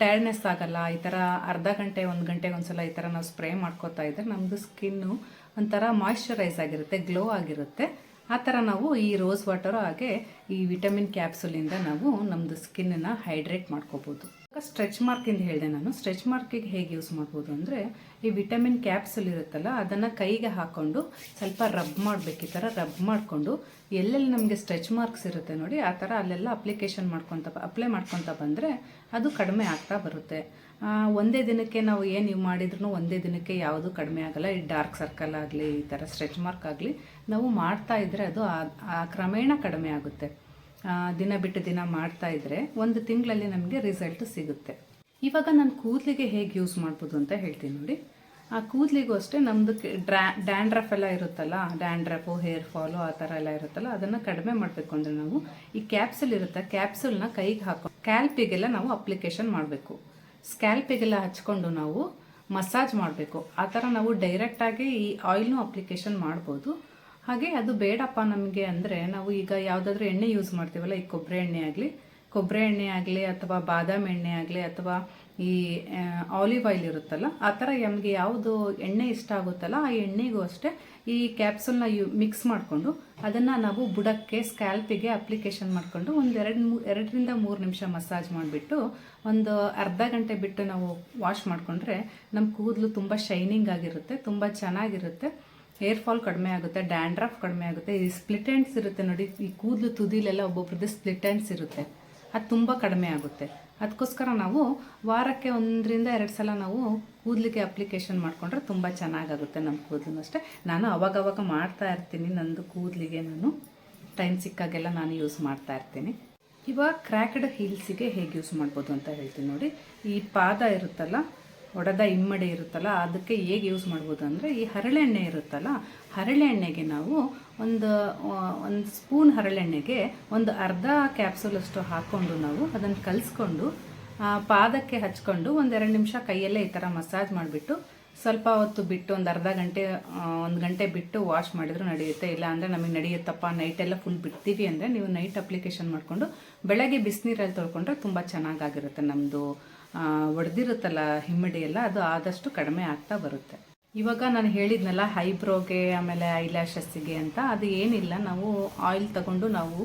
ಟೈರ್ಡ್ನೆಸ್ ಆಗಲ್ಲ. ಈ ಥರ ಅರ್ಧ ಗಂಟೆ, ಒಂದು ಗಂಟೆಗೆ ಒಂದ್ಸಲ ಈ ಥರ ನಾವು ಸ್ಪ್ರೇ ಮಾಡ್ಕೋತಾ ಇದ್ದರೆ ನಮ್ಮದು ಸ್ಕಿನ್ನು ಒಂಥರ ಮಾಯಿಶ್ಚರೈಸ್ ಆಗಿರುತ್ತೆ ಗ್ಲೋ ಆಗಿರುತ್ತೆ. ಆ ಥರ ನಾವು ಈ ರೋಸ್ ವಾಟರು ಹಾಗೆ ಈ ವಿಟಮಿನ್ ಕ್ಯಾಪ್ಸುಲಿಂದ ನಾವು ನಮ್ಮದು ಸ್ಕಿನ್ನನ್ನು ಹೈಡ್ರೇಟ್ ಮಾಡ್ಕೋಬೋದು. ಸ್ಟ್ರೆಚ್ ಮಾರ್ಕಿಂದ ಹೇಳಿದೆ ನಾನು. ಸ್ಟ್ರೆಚ್ ಮಾರ್ಕಿಗೆ ಹೇಗೆ ಯೂಸ್ ಮಾಡ್ಬೋದು ಅಂದರೆ, ಈ ವಿಟಮಿನ್ ಕ್ಯಾಪ್ಸುಲ್ ಇರುತ್ತಲ್ಲ, ಅದನ್ನು ಕೈಗೆ ಹಾಕ್ಕೊಂಡು ಸ್ವಲ್ಪ ರಬ್ ಮಾಡಬೇಕು, ಈ ಥರ ರಬ್ ಮಾಡಿಕೊಂಡು ಎಲ್ಲೆಲ್ಲಿ ನಮಗೆ ಸ್ಟ್ರೆಚ್ ಮಾರ್ಕ್ಸ್ ಇರುತ್ತೆ ನೋಡಿ, ಆ ಥರ ಅಲ್ಲೆಲ್ಲ ಅಪ್ಲಿಕೇಶನ್ ಮಾಡ್ಕೊತ ಅಪ್ಲೈ ಮಾಡ್ಕೊತ ಬಂದರೆ ಅದು ಕಡಿಮೆ ಆಗ್ತಾ ಬರುತ್ತೆ. ಒಂದೇ ದಿನಕ್ಕೆ ನಾವು ಏನು ನೀವು ಮಾಡಿದ್ರು ಒಂದೇ ದಿನಕ್ಕೆ ಯಾವುದು ಕಡಿಮೆ ಆಗಲ್ಲ. ಈ ಡಾರ್ಕ್ ಸರ್ಕಲ್ ಆಗಲಿ, ಈ ಥರ ಸ್ಟ್ರೆಚ್ ಮಾರ್ಕ್ ಆಗಲಿ, ನಾವು ಮಾಡ್ತಾ ಇದ್ದರೆ ಅದು ಆ- ಕ್ರಮೇಣ ಕಡಿಮೆ ಆಗುತ್ತೆ. ದಿನ ಬಿಟ್ಟು ದಿನ ಮಾಡ್ತಾ ಇದ್ರೆ ಒಂದು ತಿಂಗಳಲ್ಲಿ ನಮಗೆ ರಿಸಲ್ಟ್ ಸಿಗುತ್ತೆ. ಇವಾಗ ನಾನು ಕೂದಲಿಗೆ ಹೇಗೆ ಯೂಸ್ ಮಾಡ್ಬೋದು ಅಂತ ಹೇಳ್ತೀನಿ ನೋಡಿ. ಆ ಕೂದಲಿಗೂ ಅಷ್ಟೇ ನಮ್ಮದು ಡ್ರಾ ಡ್ಯಾಂಡ್ರಫ್ ಎಲ್ಲ ಇರುತ್ತಲ್ಲ ಡ್ಯಾಂಡ್ರಫು ಹೇರ್ ಫಾಲು ಆ ಥರ ಎಲ್ಲ ಇರುತ್ತಲ್ಲ, ಅದನ್ನು ಕಡಿಮೆ ಮಾಡಬೇಕು ಅಂದರೆ ನಾವು ಈ ಕ್ಯಾಪ್ಸುಲ್ ಇರುತ್ತೆ ಕ್ಯಾಪ್ಸುಲ್ನ ಕೈಗೆ ಹಾಕೋ ಕ್ಯಾಲ್ಪಿಗೆಲ್ಲ ನಾವು ಅಪ್ಲಿಕೇಶನ್ ಮಾಡಬೇಕು. ಸ್ಕ್ಯಾಲ್ಪಿಗೆಲ್ಲ ಹಚ್ಕೊಂಡು ನಾವು ಮಸಾಜ್ ಮಾಡಬೇಕು. ಆ ಥರ ನಾವು ಡೈರೆಕ್ಟಾಗಿ ಈ ಆಯಿಲ್ನು ಅಪ್ಲಿಕೇಶನ್ ಮಾಡ್ಬೋದು. ಹಾಗೆ ಅದು ಬೇಡಪ್ಪ ನಮಗೆ ಅಂದರೆ ನಾವು ಈಗ ಯಾವುದಾದ್ರೂ ಎಣ್ಣೆ ಯೂಸ್ ಮಾಡ್ತೀವಲ್ಲ, ಈ ಕೊಬ್ಬರಿ ಎಣ್ಣೆ ಆಗಲಿ. ಕೊಬ್ಬರಿ ಎಣ್ಣೆ ಆಗಲಿ ಅಥವಾ ಬಾದಾಮಿ ಎಣ್ಣೆ ಆಗಲಿ ಅಥವಾ ಈ ಆಲಿವ್ ಆಯಿಲ್ ಇರುತ್ತಲ್ಲ, ಆ ಥರ ನಮಗೆ ಯಾವುದು ಎಣ್ಣೆ ಇಷ್ಟ ಆಗುತ್ತಲ್ಲ, ಆ ಎಣ್ಣೆಗೂ ಅಷ್ಟೇ ಈ ಕ್ಯಾಪ್ಸುಲ್ನ ಯು ಮಿಕ್ಸ್ ಮಾಡಿಕೊಂಡು ಅದನ್ನು ನಾವು ಬುಡಕ್ಕೆ ಸ್ಕ್ಯಾಲ್ಪಿಗೆ ಅಪ್ಲಿಕೇಶನ್ ಮಾಡಿಕೊಂಡು ಒಂದು ಎರಡು ಮೂ, ಎರಡರಿಂದ ಮೂರು ನಿಮಿಷ ಮಸಾಜ್ ಮಾಡಿಬಿಟ್ಟು ಒಂದು ಅರ್ಧ ಗಂಟೆ ಬಿಟ್ಟು ನಾವು ವಾಶ್ ಮಾಡಿಕೊಂಡ್ರೆ ನಮ್ಮ ಕೂದಲು ತುಂಬ ಶೈನಿಂಗ್ ಆಗಿರುತ್ತೆ, ತುಂಬ ಚೆನ್ನಾಗಿರುತ್ತೆ. ಹೇರ್ ಫಾಲ್ ಕಡಿಮೆ ಆಗುತ್ತೆ ಡ್ಯಾಂಡ್ರಫ್ ಕಡಿಮೆ ಆಗುತ್ತೆ, ಈ ಸ್ಪ್ಲಿಟ್ ಎಂಡ್ಸ್ ಇರುತ್ತೆ ನೋಡಿ, ಈ ಕೂದಲು ತುದಿಲೆಲ್ಲ ಒಬ್ಬೊಬ್ರದ್ದು ಸ್ಪ್ಲಿಟ್ ಎಂಡ್ಸ್ ಇರುತ್ತೆ. ಅದು ತುಂಬ ಕಡಿಮೆ ಆಗುತ್ತೆ. ಅದಕ್ಕೋಸ್ಕರ ನಾವು ವಾರಕ್ಕೆ ಒಂದರಿಂದ ಎರಡು ಸಲ ನಾವು ಕೂದಲಿಗೆ ಅಪ್ಲಿಕೇಶನ್ ಮಾಡಿಕೊಂಡ್ರೆ ತುಂಬ ಚೆನ್ನಾಗಾಗುತ್ತೆ ನಮ್ಮ ಕೂದಲು ಅಷ್ಟೇ. ನಾನು ಅವಾಗವಾಗ ಮಾಡ್ತಾ ಇರ್ತೀನಿ, ನಂದು ಕೂದಲಿಗೆ ನಾನು ಟೈಮ್ ಸಿಕ್ಕಾಗೆಲ್ಲ ನಾನು ಯೂಸ್ ಮಾಡ್ತಾ ಇರ್ತೀನಿ. ಇವಾಗ ಕ್ರ್ಯಾಕ್ಡ್ ಹೀಲ್ಸಿಗೆ ಹೇಗೆ ಯೂಸ್ ಮಾಡ್ಬೋದು ಅಂತ ಹೇಳ್ತೀನಿ ನೋಡಿ. ಈ ಪಾದ ಇರುತ್ತಲ್ಲ ಒಡೆದ ಇಮ್ಮಡಿ ಇರುತ್ತಲ್ಲ, ಅದಕ್ಕೆ ಹೇಗೆ ಯೂಸ್ ಮಾಡ್ಬೋದು ಅಂದರೆ ಈ ಹರಳೆಣ್ಣೆ ಇರುತ್ತಲ್ಲ, ಹರಳೆಣ್ಣೆಗೆ ನಾವು ಒಂದು ಒಂದು ಸ್ಪೂನ್ ಹರಳೆಣ್ಣೆಗೆ ಒಂದು ಅರ್ಧ ಕ್ಯಾಪ್ಸೂಲಷ್ಟು ಹಾಕ್ಕೊಂಡು ನಾವು ಅದನ್ನು ಕಲಿಸ್ಕೊಂಡು ಪಾದಕ್ಕೆ ಹಚ್ಕೊಂಡು ಒಂದೆರಡು ನಿಮಿಷ ಕೈಯಲ್ಲೇ ಈ ಥರ ಮಸಾಜ್ ಮಾಡಿಬಿಟ್ಟು ಸ್ವಲ್ಪ ಹೊತ್ತು ಬಿಟ್ಟು ಒಂದು ಅರ್ಧ ಗಂಟೆ ಒಂದು ಗಂಟೆ ಬಿಟ್ಟು ವಾಶ್ ಮಾಡಿದ್ರು ನಡೆಯುತ್ತೆ. ಇಲ್ಲ ಅಂದರೆ ನಮಗೆ ನಡೆಯುತ್ತಪ್ಪ ನೈಟೆಲ್ಲ ಫುಲ್ ಬಿಡ್ತೀವಿ ಅಂದರೆ ನೀವು ನೈಟ್ ಅಪ್ಲಿಕೇಶನ್ ಮಾಡಿಕೊಂಡು ಬೆಳಗ್ಗೆ ಬಿಸಿನೀರಲ್ಲಿ ತೊಳ್ಕೊಂಡ್ರೆ ತುಂಬ ಚೆನ್ನಾಗಾಗಿರುತ್ತೆ ನಮ್ಮದು ಒಡೆದಿರುತ್ತಲ್ಲ ಹಿಮ್ಮಡಿ ಎಲ್ಲ, ಅದು ಆದಷ್ಟು ಕಡಿಮೆ ಆಗ್ತಾ ಬರುತ್ತೆ. ಇವಾಗ ನಾನು ಹೇಳಿದ್ನಲ್ಲ, ಹೈಬ್ರೋಗೆ, ಆಮೇಲೆ ಐಲ್ಯಾಶಸ್ಸಿಗೆ ಅಂತ, ಅದು ಏನಿಲ್ಲ. ನಾವು ಆಯಿಲ್ ತಗೊಂಡು ನಾವು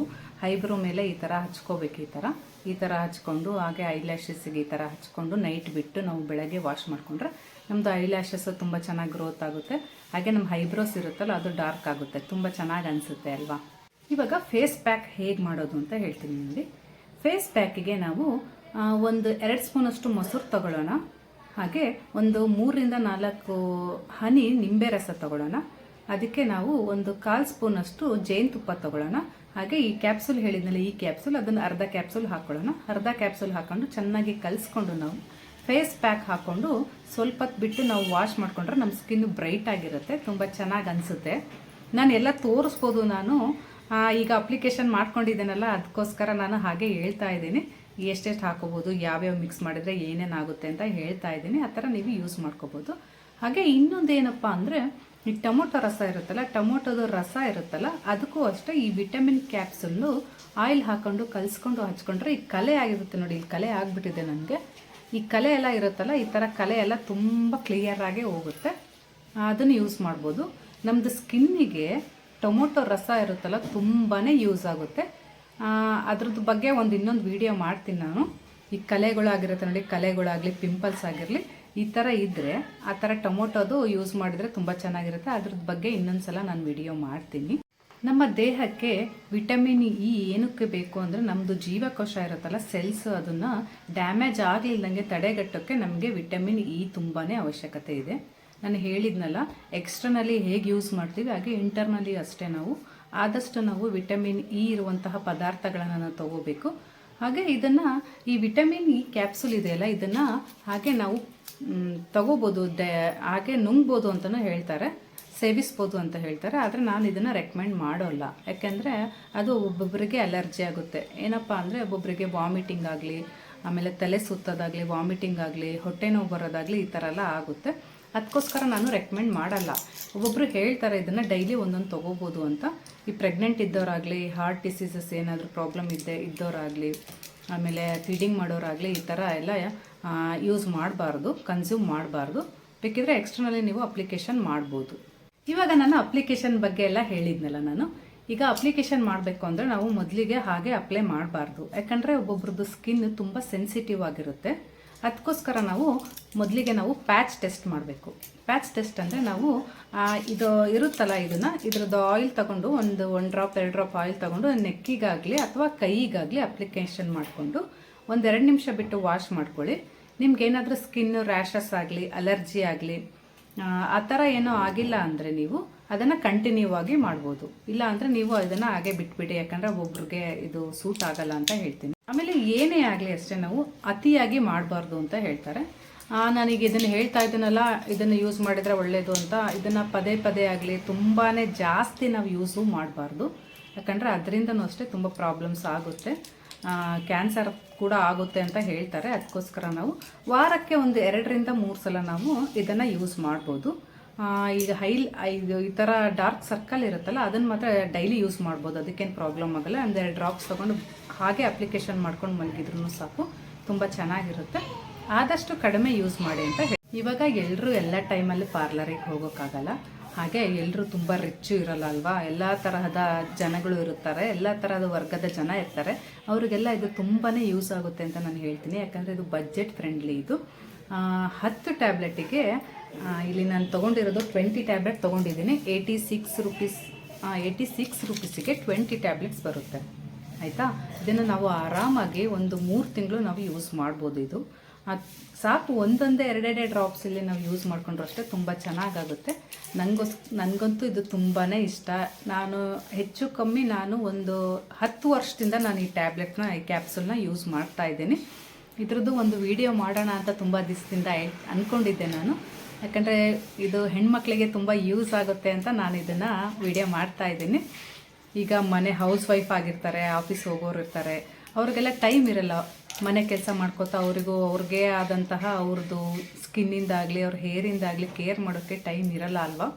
ಹೈಬ್ರೋ ಮೇಲೆ ಈ ಥರ ಹಚ್ಕೋಬೇಕು, ಈ ಥರ. ಈ ಥರ ಹಚ್ಕೊಂಡು, ಹಾಗೆ ಐಲ್ಯಾಶಸ್ಸಿಗೆ ಈ ಥರ ಹಚ್ಕೊಂಡು ನೈಟ್ ಬಿಟ್ಟು ನಾವು ಬೆಳಗ್ಗೆ ವಾಶ್ ಮಾಡಿಕೊಂಡ್ರೆ ನಮ್ಮದು ಐಲ್ಯಾಶಸ್ಸು ತುಂಬ ಚೆನ್ನಾಗಿ ಗ್ರೋತ್ ಆಗುತ್ತೆ. ಹಾಗೆ ನಮ್ಮ ಹೈಬ್ರೋಸ್ ಇರುತ್ತಲ್ಲ, ಅದು ಡಾರ್ಕ್ ಆಗುತ್ತೆ. ತುಂಬ ಚೆನ್ನಾಗಿ ಅನಿಸುತ್ತೆ ಅಲ್ವಾ? ಇವಾಗ ಫೇಸ್ ಪ್ಯಾಕ್ ಹೇಗೆ ಮಾಡೋದು ಅಂತ ಹೇಳ್ತೀನಿ ನೋಡಿ ಫೇಸ್ ಪ್ಯಾಕಿಗೆ ನಾವು ಒಂದು ಎರಡು ಸ್ಪೂನಷ್ಟು ಮೊಸರು ತಗೊಳ್ಳೋಣ. ಹಾಗೆ ಒಂದು ಮೂರರಿಂದ ನಾಲ್ಕು ಹನಿ ನಿಂಬೆ ರಸ ತಗೊಳ್ಳೋಣ. ಅದಕ್ಕೆ ನಾವು ಒಂದು ಕಾಲು ಸ್ಪೂನಷ್ಟು ಜೇನುತುಪ್ಪ ತಗೊಳ್ಳೋಣ. ಹಾಗೆ ಈ ಕ್ಯಾಪ್ಸೂಲ್ ಹೇಳಿದ್ನಲ್ಲ, ಈ ಕ್ಯಾಪ್ಸೂಲ್, ಅದನ್ನು ಅರ್ಧ ಕ್ಯಾಪ್ಸೂಲ್ ಹಾಕೊಳ್ಳೋಣ. ಅರ್ಧ ಕ್ಯಾಪ್ಸೂಲ್ ಹಾಕೊಂಡು ಚೆನ್ನಾಗಿ ಕಲಿಸ್ಕೊಂಡು ನಾವು ಫೇಸ್ ಪ್ಯಾಕ್ ಹಾಕ್ಕೊಂಡು ಸ್ವಲ್ಪ ಬಿಟ್ಟು ನಾವು ವಾಶ್ ಮಾಡಿಕೊಂಡ್ರೆ ನಮ್ಮ ಸ್ಕಿನ್ ಬ್ರೈಟ್ ಆಗಿರುತ್ತೆ, ತುಂಬ ಚೆನ್ನಾಗಿ ಅನಿಸುತ್ತೆ. ನಾನು ಎಲ್ಲ ತೋರಿಸ್ಬೋದು ನಾನು. ಈಗ ಅಪ್ಲಿಕೇಶನ್ ಮಾಡ್ಕೊಂಡಿದ್ದೇನಲ್ಲ, ಅದಕ್ಕೋಸ್ಕರ ನಾನು ಹಾಗೆ ಹೇಳ್ತಾ ಇದ್ದೀನಿ. ಎಷ್ಟೆಷ್ಟು ಹಾಕೋಬೋದು, ಯಾವ್ಯಾವ ಮಿಕ್ಸ್ ಮಾಡಿದರೆ ಏನೇನಾಗುತ್ತೆ ಅಂತ ಹೇಳ್ತಾ ಇದ್ದೀನಿ. ಆ ಥರ ನೀವು ಯೂಸ್ ಮಾಡ್ಕೋಬೋದು. ಹಾಗೆ ಇನ್ನೊಂದೇನಪ್ಪ ಅಂದರೆ, ಈ ಟೊಮೊಟೊ ರಸ ಇರುತ್ತಲ್ಲ, ಟೊಮೊಟೊದ ರಸ ಇರುತ್ತಲ್ಲ, ಅದಕ್ಕೂ ಅಷ್ಟೇ ಈ ವಿಟಮಿನ್ ಕ್ಯಾಪ್ಸುಲ್ಲು ಆಯಿಲ್ ಹಾಕೊಂಡು ಕಲಿಸ್ಕೊಂಡು ಹಚ್ಕೊಂಡ್ರೆ ಈ ಕಲೆ ಆಗಿರುತ್ತೆ ನೋಡಿ ಇಲ್ಲಿ ಕಲೆ ಆಗಿಬಿಟ್ಟಿದೆ ನನಗೆ. ಈ ಕಲೆ ಎಲ್ಲ ಇರುತ್ತಲ್ಲ, ಈ ಥರ ಕಲೆ ಎಲ್ಲ ತುಂಬ ಕ್ಲಿಯರಾಗೇ ಹೋಗುತ್ತೆ. ಅದನ್ನು ಯೂಸ್ ಮಾಡ್ಬೋದು. ನಮ್ಮದು ಸ್ಕಿನ್ನಿಗೆ ಟೊಮೊಟೊ ರಸ ಇರುತ್ತಲ್ಲ ತುಂಬಾ ಯೂಸ್ ಆಗುತ್ತೆ. ಅದ್ರದ್ದು ಬಗ್ಗೆ ಒಂದು ಇನ್ನೊಂದು ವಿಡಿಯೋ ಮಾಡ್ತೀನಿ ನಾನು. ಈ ಕಲೆಗಳಾಗಿರುತ್ತೆ ನೋಡಿ, ಕಲೆಗಳಾಗಲಿ ಪಿಂಪಲ್ಸ್ ಆಗಿರಲಿ, ಈ ಥರ ಇದ್ದರೆ ಆ ಥರ ಟೊಮೊಟೊದು ಯೂಸ್ ಮಾಡಿದರೆ ತುಂಬ ಚೆನ್ನಾಗಿರುತ್ತೆ. ಅದ್ರದ್ದು ಬಗ್ಗೆ ಇನ್ನೊಂದು ಸಲ ನಾನು ವಿಡಿಯೋ ಮಾಡ್ತೀನಿ. ನಮ್ಮ ದೇಹಕ್ಕೆ ವಿಟಮಿನ್ ಇ ಏನಕ್ಕೆ ಬೇಕು ಅಂದರೆ ನಮ್ಮದು ಜೀವಕೋಶ ಇರುತ್ತಲ್ಲ ಸೆಲ್ಸ್ ಅದನ್ನು ಡ್ಯಾಮೇಜ್ ಆಗಲಿಲ್ಲದಂಗೆ ತಡೆಗಟ್ಟೋಕ್ಕೆ ನಮಗೆ ವಿಟಮಿನ್ ಇ ತುಂಬಾ ಅವಶ್ಯಕತೆ ಇದೆ. ನಾನು ಹೇಳಿದ್ನಲ್ಲ ಎಕ್ಸ್ಟರ್ನಲಿ ಹೇಗೆ ಯೂಸ್ ಮಾಡ್ತೀವಿ, ಹಾಗೆ ಇಂಟರ್ನಲಿ ಅಷ್ಟೇ ನಾವು ಆದಷ್ಟು ನಾವು ವಿಟಮಿನ್ ಇ ಇರುವಂತಹ ಪದಾರ್ಥಗಳನ್ನು ನಾವು ತಗೋಬೇಕು. ಹಾಗೆ ಇದನ್ನು ಈ ವಿಟಮಿನ್ ಇ ಕ್ಯಾಪ್ಸುಲ್ ಇದೆಯಲ್ಲ, ಇದನ್ನು ಹಾಗೆ ನಾವು ತಗೋಬೋದು ಹಾಗೆ ನುಂಗ್ಬೋದು ಅಂತಲೂ ಹೇಳ್ತಾರೆ, ಸೇವಿಸ್ಬೋದು ಅಂತ ಹೇಳ್ತಾರೆ, ಆದರೆ ನಾನು ಇದನ್ನು ರೆಕಮೆಂಡ್ ಮಾಡೋಲ್ಲ. ಯಾಕೆಂದರೆ ಅದು ಒಬ್ಬೊಬ್ಬರಿಗೆ ಅಲರ್ಜಿ ಆಗುತ್ತೆ. ಏನಪ್ಪ ಅಂದರೆ ಒಬ್ಬೊಬ್ಬರಿಗೆ ವಾಮಿಟಿಂಗ್ ಆಗಲಿ, ಆಮೇಲೆ ತಲೆ ಸುತ್ತೋದಾಗಲಿ, ವಾಮಿಟಿಂಗ್ ಆಗಲಿ, ಹೊಟ್ಟೆ ನೋವು ಬರೋದಾಗಲಿ ಈ ಥರ ಎಲ್ಲ ಆಗುತ್ತೆ. ಅದಕ್ಕೋಸ್ಕರ ನಾನು ರೆಕಮೆಂಡ್ ಮಾಡಲ್ಲ. ಒಬ್ಬೊಬ್ಬರು ಹೇಳ್ತಾರೆ ಇದನ್ನು ಡೈಲಿ ಒಂದೊಂದು ತೊಗೋಬೋದು ಅಂತ. ಈ ಪ್ರೆಗ್ನೆಂಟ್ ಇದ್ದವರಾಗಲಿ ಹಾರ್ಟ್ ಡಿಸೀಸಸ್ ಏನಾದರೂ ಪ್ರಾಬ್ಲಮ್ ಇದ್ದೆ ಇದ್ದವರಾಗಲಿ, ಆಮೇಲೆ ಫೀಡಿಂಗ್ ಮಾಡೋರಾಗಲಿ, ಈ ಥರ ಎಲ್ಲ ಯೂಸ್ ಮಾಡಬಾರ್ದು ಕನ್ಸ್ಯೂಮ್ ಮಾಡಬಾರ್ದು. ಬೇಕಿದ್ರೆ ಎಕ್ಸ್ಟರ್ನಲಿ ನೀವು ಅಪ್ಲಿಕೇಶನ್ ಮಾಡ್ಬೋದು. ಇವಾಗ ನಾನು ಅಪ್ಲಿಕೇಶನ್ ಬಗ್ಗೆ ಎಲ್ಲ ಹೇಳಿದ್ನಲ್ಲ ನಾನು. ಈಗ ಅಪ್ಲಿಕೇಶನ್ ಮಾಡಬೇಕು ಅಂದರೆ ನಾವು ಮೊದಲಿಗೆ ಹಾಗೆ ಅಪ್ಲೈ ಮಾಡಬಾರ್ದು. ಯಾಕಂದರೆ ಒಬ್ಬೊಬ್ರದ್ದು ಸ್ಕಿನ್ ತುಂಬ ಸೆನ್ಸಿಟಿವ್ ಆಗಿರುತ್ತೆ. ಅದಕ್ಕೋಸ್ಕರ ನಾವು ಮೊದಲಿಗೆ ನಾವು ಪ್ಯಾಚ್ ಟೆಸ್ಟ್ ಮಾಡಬೇಕು. ಪ್ಯಾಚ್ ಟೆಸ್ಟ್ ಅಂದರೆ ನಾವು ಇದು ಇರುತ್ತಲ್ಲ ಇದನ್ನು, ಇದ್ರದ್ದು ಆಯಿಲ್ ತಗೊಂಡು ಒಂದು ಒನ್ ಡ್ರಾಪ್ ಎರಡು ಡ್ರಾಪ್ ಆಯಿಲ್ ತಗೊಂಡು ನೆಕ್ಕಿಗಾಗಲಿ ಅಥವಾ ಕೈಗಾಗಲಿ ಅಪ್ಲಿಕೇಶನ್ ಮಾಡಿಕೊಂಡು ಒಂದೆರಡು ನಿಮಿಷ ಬಿಟ್ಟು ವಾಶ್ ಮಾಡ್ಕೊಳ್ಳಿ. ನಿಮ್ಗೆ ಏನಾದರೂ ಸ್ಕಿನ್ ರ್ಯಾಷಸ್ ಆಗಲಿ ಅಲರ್ಜಿ ಆಗಲಿ ಆ ಥರ ಏನೋ ಆಗಿಲ್ಲ ಅಂದರೆ ನೀವು ಅದನ್ನು ಕಂಟಿನ್ಯೂ ಆಗಿ ಮಾಡ್ಬೋದು. ಇಲ್ಲ ಅಂದರೆ ನೀವು ಅದನ್ನು ಹಾಗೆ ಬಿಟ್ಬಿಡಿ, ಯಾಕಂದರೆ ಒಬ್ರಿಗೆ ಇದು ಸೂಟ್ ಆಗಲ್ಲ ಅಂತ ಹೇಳ್ತೀನಿ. ಆಮೇಲೆ ಏನೇ ಆಗಲಿ ಅಷ್ಟೇ ನಾವು ಅತಿಯಾಗಿ ಮಾಡಬಾರ್ದು ಅಂತ ಹೇಳ್ತಾರೆ. ನನಗೆ ಇದನ್ನು ಹೇಳ್ತಾ ಇದ್ದೀನಲ್ಲ, ಇದನ್ನು ಯೂಸ್ ಮಾಡಿದರೆ ಒಳ್ಳೆಯದು ಅಂತ. ಇದನ್ನು ಪದೇ ಪದೇ ಆಗಲಿ ತುಂಬಾ ಜಾಸ್ತಿ ನಾವು ಯೂಸು ಮಾಡಬಾರ್ದು. ಯಾಕಂದರೆ ಅದರಿಂದನೂ ಅಷ್ಟೇ ತುಂಬ ಪ್ರಾಬ್ಲಮ್ಸ್ ಆಗುತ್ತೆ. ಕ್ಯಾನ್ಸರ್ ಕೂಡ ಆಗುತ್ತೆ ಅಂತ ಹೇಳ್ತಾರೆ. ಅದಕ್ಕೋಸ್ಕರ ನಾವು ವಾರಕ್ಕೆ ಒಂದು ಎರಡರಿಂದ ಮೂರು ಸಲ ನಾವು ಇದನ್ನು ಯೂಸ್ ಮಾಡ್ಬೋದು. ಈಗ ಹೈಲ್ ಇದು ಈ ಥರ ಡಾರ್ಕ್ ಸರ್ಕಲ್ ಇರುತ್ತಲ್ಲ, ಅದನ್ನು ಮಾತ್ರ ಡೈಲಿ ಯೂಸ್ ಮಾಡ್ಬೋದು. ಅದಕ್ಕೇನು ಪ್ರಾಬ್ಲಮ್ ಆಗಲ್ಲ. ಒಂದೆರಡು ಡ್ರಾಪ್ಸ್ ತೊಗೊಂಡು ಹಾಗೆ ಅಪ್ಲಿಕೇಶನ್ ಮಾಡ್ಕೊಂಡು ಮಲಗಿದ್ರು ಸಾಕು. ತುಂಬ ಚೆನ್ನಾಗಿರುತ್ತೆ. ಆದಷ್ಟು ಕಡಿಮೆ ಯೂಸ್ ಮಾಡಿ ಅಂತ ಇವಾಗ ಎಲ್ಲರೂ ಎಲ್ಲ ಟೈಮಲ್ಲಿ ಪಾರ್ಲರಿಗೆ ಹೋಗೋಕ್ಕಾಗಲ್ಲ. ಹಾಗೆ ಎಲ್ಲರೂ ತುಂಬ ರಿಚ್ಚು ಇರಲ್ಲ ಅಲ್ವಾ? ಎಲ್ಲ ತರಹದ ಜನಗಳು ಇರುತ್ತಾರೆ. ಎಲ್ಲ ತರಹದ ವರ್ಗದ ಜನ ಇರ್ತಾರೆ. ಅವರಿಗೆಲ್ಲ ಇದು ತುಂಬಾ ಯೂಸ್ ಆಗುತ್ತೆ ಅಂತ ನಾನು ಹೇಳ್ತೀನಿ. ಯಾಕಂದರೆ ಇದು ಬಜೆಟ್ ಫ್ರೆಂಡ್ಲಿ ಇದು. ಹತ್ತು ಟ್ಯಾಬ್ಲೆಟಿಗೆ ಇಲ್ಲಿ ನಾನು ತೊಗೊಂಡಿರೋದು ಟ್ವೆಂಟಿ ಟ್ಯಾಬ್ಲೆಟ್ ತೊಗೊಂಡಿದ್ದೀನಿ. Eighty six rupees eighty six ರುಪೀಸಿಗೆ twenty tablets ಬರುತ್ತೆ. ಆಯಿತಾ? ಇದನ್ನು ನಾವು ಆರಾಮಾಗಿ ಒಂದು ಮೂರು ತಿಂಗಳು ನಾವು ಯೂಸ್ ಮಾಡ್ಬೋದು ಇದು. ಸಾಕು, ಒಂದೊಂದೇ ಎರಡೆರಡೇ ಡ್ರಾಪ್ಸ್ ಇಲ್ಲಿ ನಾವು ಯೂಸ್ ಮಾಡ್ಕೊಂಡ್ರೆ ಅಷ್ಟೇ ತುಂಬ ಚೆನ್ನಾಗಾಗುತ್ತೆ. ನನಗೋಸ್ ನನಗಂತೂ ಇದು ತುಂಬಾ ಇಷ್ಟ. ನಾನು ಹೆಚ್ಚು ಕಮ್ಮಿ ನಾನು ಒಂದು ಹತ್ತು ವರ್ಷದಿಂದ ನಾನು ಈ ಟ್ಯಾಬ್ಲೆಟ್ನ ಈ ಕ್ಯಾಪ್ಸೂಲ್ನ ಯೂಸ್ ಮಾಡ್ತಾ ಇದ್ದೀನಿ. ಇದ್ರದ್ದು ಒಂದು ವಿಡಿಯೋ ಮಾಡೋಣ ಅಂತ ತುಂಬ ದಿವಸದಿಂದ ಅಂದ್ಕೊಂಡಿದ್ದೆ ನಾನು. ಯಾಕಂದರೆ ಇದು ಹೆಣ್ಮಕ್ಳಿಗೆ ತುಂಬ ಯೂಸ್ ಆಗುತ್ತೆ ಅಂತ ನಾನು ಇದನ್ನು ವಿಡಿಯೋ ಮಾಡ್ತಾ ಇದ್ದೀನಿ. ಈಗ ಮನೆ ಹೌಸ್ ವೈಫ್ ಆಗಿರ್ತಾರೆ ಆಫೀಸ್ ಹೋಗೋರು ಇರ್ತಾರೆ, ಅವ್ರಿಗೆಲ್ಲ ಟೈಮ್ ಇರಲ್ಲ. ಮನೆ ಕೆಲಸ ಮಾಡ್ಕೋತಾ ಅವರಿಗೂ ಅವ್ರಿಗೆ ಆದಂತಹ ಅವ್ರದ್ದು ಸ್ಕಿನ್ನಿಂದಾಗಲಿ ಅವ್ರ ಹೇರಿಂದಾಗಲಿ ಕೇರ್ ಮಾಡೋಕ್ಕೆ ಟೈಮ್ ಇರಲ್ಲ ಅಲ್ವಾ?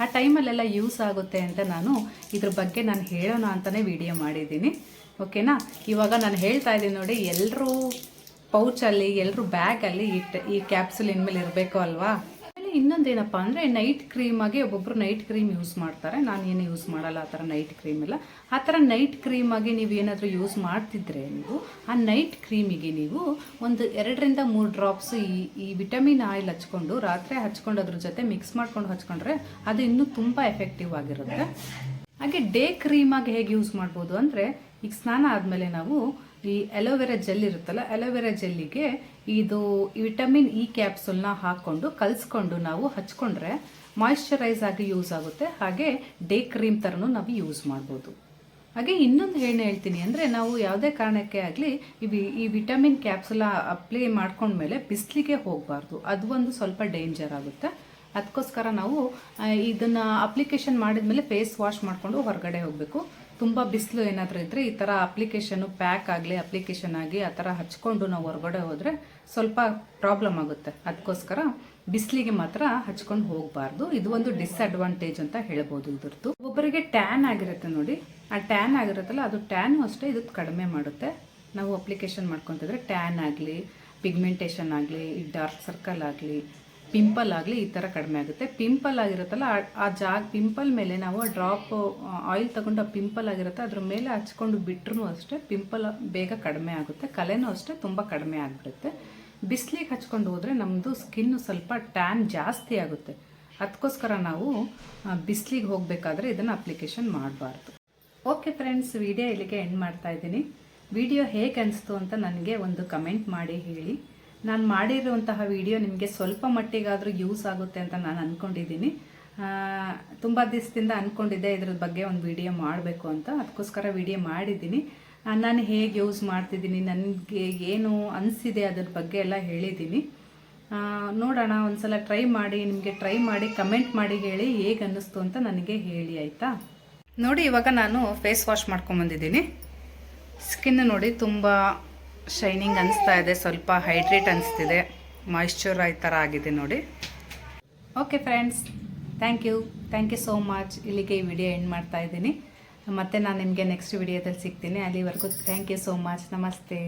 ಆ ಟೈಮಲ್ಲೆಲ್ಲ ಯೂಸ್ ಆಗುತ್ತೆ ಅಂತ ನಾನು ಇದ್ರ ಬಗ್ಗೆ ನಾನು ಹೇಳೋಣ ಅಂತಲೇ ವಿಡಿಯೋ ಮಾಡಿದ್ದೀನಿ. ಓಕೆನಾ ಇವಾಗ ನಾನು ಹೇಳ್ತಾ ಇದ್ದೀನಿ ನೋಡಿ ಎಲ್ಲರೂ ಪೌಚಲ್ಲಿ ಎಲ್ಲರೂ ಬ್ಯಾಗಲ್ಲಿ ಈ ಟ- ಈ ಕ್ಯಾಪ್ಸುಲ್ ಇನ್ಮೇಲೆ ಇರಬೇಕು ಅಲ್ವಾ? ಆಮೇಲೆ ಇನ್ನೊಂದೇನಪ್ಪ ಅಂದರೆ ನೈಟ್ ಕ್ರೀಮಾಗಿ ಒಬ್ಬೊಬ್ಬರು ನೈಟ್ ಕ್ರೀಮ್ ಯೂಸ್ ಮಾಡ್ತಾರೆ. ನಾನು ಏನು ಯೂಸ್ ಮಾಡಲ್ಲ, ಆ ಥರ ನೈಟ್ ಕ್ರೀಮ್ ಎಲ್ಲ ಆ ಥರ ನೈಟ್ ಕ್ರೀಮಾಗಿ ನೀವು ಏನಾದರೂ ಯೂಸ್ ಮಾಡ್ತಿದ್ರೆ ನೀವು, ಆ ನೈಟ್ ಕ್ರೀಮಿಗೆ ನೀವು ಒಂದು ಎರಡರಿಂದ ಮೂರು ಡ್ರಾಪ್ಸ್ ಈ ಈ ವಿಟಮಿನ್ ಆಯಿಲ್ ಹಚ್ಕೊಂಡು, ರಾತ್ರಿ ಹಚ್ಕೊಂಡು ಅದ್ರ ಜೊತೆ ಮಿಕ್ಸ್ ಮಾಡ್ಕೊಂಡು ಹಚ್ಕೊಂಡ್ರೆ ಅದು ಇನ್ನೂ ತುಂಬ ಎಫೆಕ್ಟಿವ್ ಆಗಿರುತ್ತೆ. ಹಾಗೆ ಡೇ ಕ್ರೀಮಾಗಿ ಹೇಗೆ ಯೂಸ್ ಮಾಡ್ಬೋದು ಅಂದರೆ, ಈಗ ಸ್ನಾನ ಆದಮೇಲೆ ನಾವು ಈ ಅಲೋವೆರಾ ಜೆಲ್ ಇರುತ್ತಲ್ಲ ಅಲೋವೆರಾ ಜೆಲ್ಲಿಗೆ ಇದು ವಿಟಮಿನ್ ಇ ಕ್ಯಾಪ್ಸುಲ್ನ ಹಾಕ್ಕೊಂಡು ಕಲಿಸ್ಕೊಂಡು ನಾವು ಹಚ್ಕೊಂಡ್ರೆ ಮಾಯಿಶ್ಚರೈಸ್ ಆಗಿ ಯೂಸ್ ಆಗುತ್ತೆ. ಹಾಗೆ ಡೇ ಕ್ರೀಮ್ ಥರನೂ ನಾವು ಯೂಸ್ ಮಾಡ್ಬೋದು. ಹಾಗೆ ಇನ್ನೊಂದು ಏನು ಹೇಳ್ತೀನಿ ಅಂದರೆ ನಾವು ಯಾವುದೇ ಕಾರಣಕ್ಕೆ ಆಗಲಿ ಈ ವಿಟಮಿನ್ ಕ್ಯಾಪ್ಸುಲ ಅಪ್ಲೈ ಮಾಡ್ಕೊಂಡ್ಮೇಲೆ ಬಿಸಿಲಿಗೆ ಹೋಗಬಾರ್ದು. ಅದು ಒಂದು ಸ್ವಲ್ಪ ಡೇಂಜರ್ ಆಗುತ್ತೆ. ಅದಕ್ಕೋಸ್ಕರ ನಾವು ಇದನ್ನು ಅಪ್ಲಿಕೇಶನ್ ಮಾಡಿದ್ಮೇಲೆ ಫೇಸ್ ವಾಶ್ ಮಾಡಿಕೊಂಡು ಹೊರಗಡೆ ಹೋಗಬೇಕು. ತುಂಬ ಬಿಸಿಲು ಏನಾದರೂ ಇದ್ದರೆ ಈ ಥರ ಅಪ್ಲಿಕೇಶನ್ನು ಪ್ಯಾಕ್ ಆಗಲಿ ಅಪ್ಲಿಕೇಶನ್ ಆಗಿ ಆ ಥರ ಹಚ್ಕೊಂಡು ನಾವು ಹೊರಗಡೆ ಹೋದರೆ ಸ್ವಲ್ಪ ಪ್ರಾಬ್ಲಮ್ ಆಗುತ್ತೆ. ಅದಕ್ಕೋಸ್ಕರ ಬಿಸಿಲಿಗೆ ಮಾತ್ರ ಹಚ್ಕೊಂಡು ಹೋಗಬಾರ್ದು. ಇದು ಒಂದು ಡಿಸ್ಅಡ್ವಾಂಟೇಜ್ ಅಂತ ಹೇಳ್ಬೋದು ಇದ್ರದ್ದು. ಒಬ್ಬರಿಗೆ ಟ್ಯಾನ್ ಆಗಿರುತ್ತೆ ನೋಡಿ. ಆ ಟ್ಯಾನ್ ಆಗಿರುತ್ತಲ್ಲ, ಅದು ಟ್ಯಾನು ಅಷ್ಟೇ ಇದು ಕಡಿಮೆ ಮಾಡುತ್ತೆ. ನಾವು ಅಪ್ಲಿಕೇಶನ್ ಮಾಡ್ಕೊತಿದ್ರೆ ಟ್ಯಾನ್ ಆಗಲಿ ಪಿಗ್ಮೆಂಟೇಷನ್ ಆಗಲಿ, ಈ ಡಾರ್ಕ್ ಸರ್ಕಲ್ ಆಗಲಿ ಪಿಂಪಲ್ ಆಗಲಿ ಈ ಥರ ಕಡಿಮೆ ಆಗುತ್ತೆ. ಪಿಂಪಲ್ ಆಗಿರುತ್ತಲ್ಲ, ಆ- ಜಾಗ, ಪಿಂಪಲ್ ಮೇಲೆ ನಾವು ಡ್ರಾಪ್ ಆಯಿಲ್ ತಗೊಂಡು ಆ ಪಿಂಪಲ್ ಆಗಿರುತ್ತೆ. ಅದ್ರ ಮೇಲೆ ಹಚ್ಕೊಂಡು ಬಿಟ್ರೂ ಅಷ್ಟೇ ಪಿಂಪಲ್ ಬೇಗ ಕಡಿಮೆ ಆಗುತ್ತೆ. ಕಲೆನೂ ಅಷ್ಟೇ ತುಂಬ ಕಡಿಮೆ ಆಗಿಬಿಡುತ್ತೆ. ಬಿಸಿಲಿಗೆ ಹಚ್ಕೊಂಡು ಹೋದರೆ ನಮ್ಮದು ಸ್ಕಿನ್ನು ಸ್ವಲ್ಪ ಟ್ಯಾನ್ ಜಾಸ್ತಿ ಆಗುತ್ತೆ. ಅದಕ್ಕೋಸ್ಕರ ನಾವು ಬಿಸಿಲಿಗೆ ಹೋಗಬೇಕಾದ್ರೆ ಇದನ್ನು ಅಪ್ಲಿಕೇಶನ್ ಮಾಡಬಾರ್ದು. ಓಕೆ ಫ್ರೆಂಡ್ಸ್ ವಿಡಿಯೋ ಇಲ್ಲಿಗೆ ಎಂಡ್ ಮಾಡ್ತಾ ಇದ್ದೀನಿ. ವಿಡಿಯೋ ಹೇಗೆ ಅನಿಸ್ತು ಅಂತ ನನಗೆ ಒಂದು ಕಮೆಂಟ್ ಮಾಡಿ ಹೇಳಿ. ನಾನು ಮಾಡಿರುವಂತಹ ವಿಡಿಯೋ ನಿಮಗೆ ಸ್ವಲ್ಪ ಮಟ್ಟಿಗಾದರೂ ಯೂಸ್ ಆಗುತ್ತೆ ಅಂತ ನಾನು ಅಂದ್ಕೊಂಡಿದ್ದೀನಿ ತುಂಬ ದಿವಸದಿಂದ ಅಂದ್ಕೊಂಡಿದ್ದೆ ಇದ್ರ ಬಗ್ಗೆ ಒಂದು ವಿಡಿಯೋ ಮಾಡಬೇಕು ಅಂತ. ಅದಕ್ಕೋಸ್ಕರ ವಿಡಿಯೋ ಮಾಡಿದ್ದೀನಿ. ನಾನು ಹೇಗೆ ಯೂಸ್ ಮಾಡ್ತಿದ್ದೀನಿ, ನನಗೆ ಏನು ಅನಿಸಿದೆ ಅದ್ರ ಬಗ್ಗೆ ಎಲ್ಲ ಹೇಳಿದ್ದೀನಿ. ನೋಡೋಣ ನೋಡೋಣ, ಒಂದ್ಸಲ ಟ್ರೈ ಮಾಡಿ, ನಿಮಗೆ ಟ್ರೈ ಮಾಡಿ ಕಮೆಂಟ್ ಮಾಡಿ ಹೇಳಿ ಹೇಗೆ ಅನ್ನಿಸ್ತು ಅಂತ ನನಗೆ ಹೇಳಿ, ಆಯಿತಾ? ನೋಡಿ, ಇವಾಗ ನಾನು ಫೇಸ್ ವಾಶ್ ಮಾಡ್ಕೊಂಬಂದಿದ್ದೀನಿ ಸ್ಕಿನ್ ನೋಡಿ ತುಂಬ ಶೈನಿಂಗ್ ಅನಿಸ್ತಾ ಇದೆ, ಸ್ವಲ್ಪ ಹೈಡ್ರೇಟ್ ಅನಿಸ್ತಿದೆ. ಮಾಯಿಶ್ಚರ್ ಈ ಥರ ಆಗಿದೆ ನೋಡಿ. Okay friends thank you thank you so much ಇಲ್ಲಿಗೆ ಈ ವಿಡಿಯೋ ಎಂಡ್ ಮಾಡ್ತಾ ಇದ್ದೀನಿ. ಮತ್ತು ನಾನು ನಿಮಗೆ ನೆಕ್ಸ್ಟ್ ವಿಡಿಯೋದಲ್ಲಿ ಸಿಗ್ತೀನಿ. ಅಲ್ಲಿವರೆಗೂ ಥ್ಯಾಂಕ್ ಯು ಸೋ ಮಚ್ ನಮಸ್ತೆ.